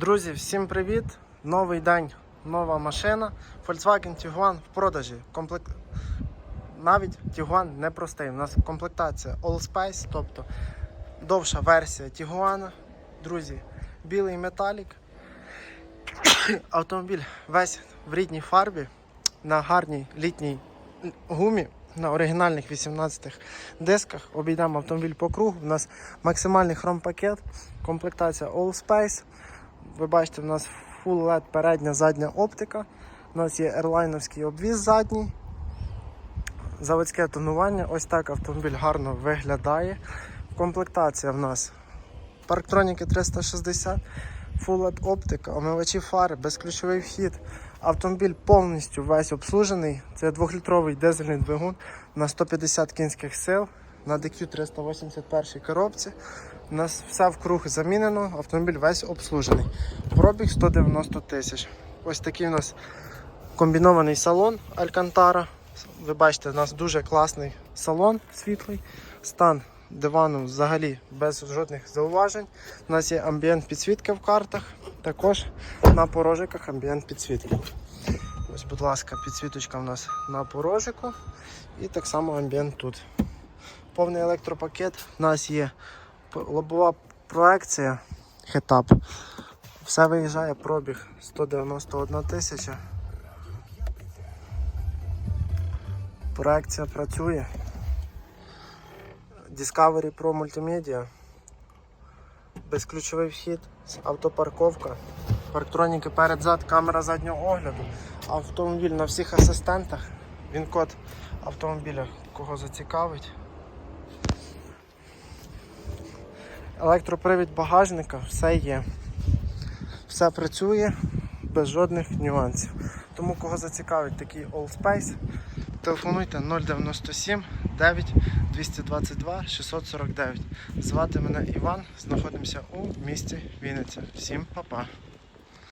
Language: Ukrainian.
Друзі, всім привіт! Новий день, нова машина. Volkswagen Tiguan в продажі. Комплект... Навіть Tiguan не простий. У нас комплектація All Space, тобто довша версія Tiguan. Друзі, білий металік. Автомобіль весь в рідній фарбі, на гарній літній гумі, на оригінальних 18 дисках. Обійдемо автомобіль по кругу. У нас максимальний хромпакет, комплектація All Space. Ви бачите, у нас Full LED передня задня оптика. У нас є ерлайновський обвіз задній. Заводське тонування. Ось так автомобіль гарно виглядає. Комплектація в нас парктроніки 360, Full LED оптика, омивачі фари, безключовий вхід. Автомобіль повністю весь обслужений. Це 2-літровий дизельний двигун на 150 кінських сил на DQ 381 коробці. У нас все вкруг замінено, автомобіль весь обслужений. Пробіг 190 тисяч. Ось такий у нас комбінований салон Алькантара. Ви бачите, у нас дуже класний салон світлий. Стан дивану взагалі без жодних зауважень. У нас є амбієнт підсвітки в картах, також на порожиках амбієнт підсвітки. Ось, будь ласка, підсвіточка у нас на порожику і так само амбієнт тут. Повний електропакет. У нас є лобова проекція хетап. Все виїжджає, пробіг 191 тисяча. Проекція працює. Discovery Pro Multimedia. Безключовий вхід, автопарковка, парктроніки перед-зад, камера заднього огляду, автомобіль на всіх асистентах. Він код автомобіля кого зацікавить. Електропривід багажника, все є. Все працює без жодних нюансів. Тому кого зацікавить такий Allspace, телефонуйте 097 9 222 649. Звати мене Іван, знаходимося у місті Вінниця. Всім па-па.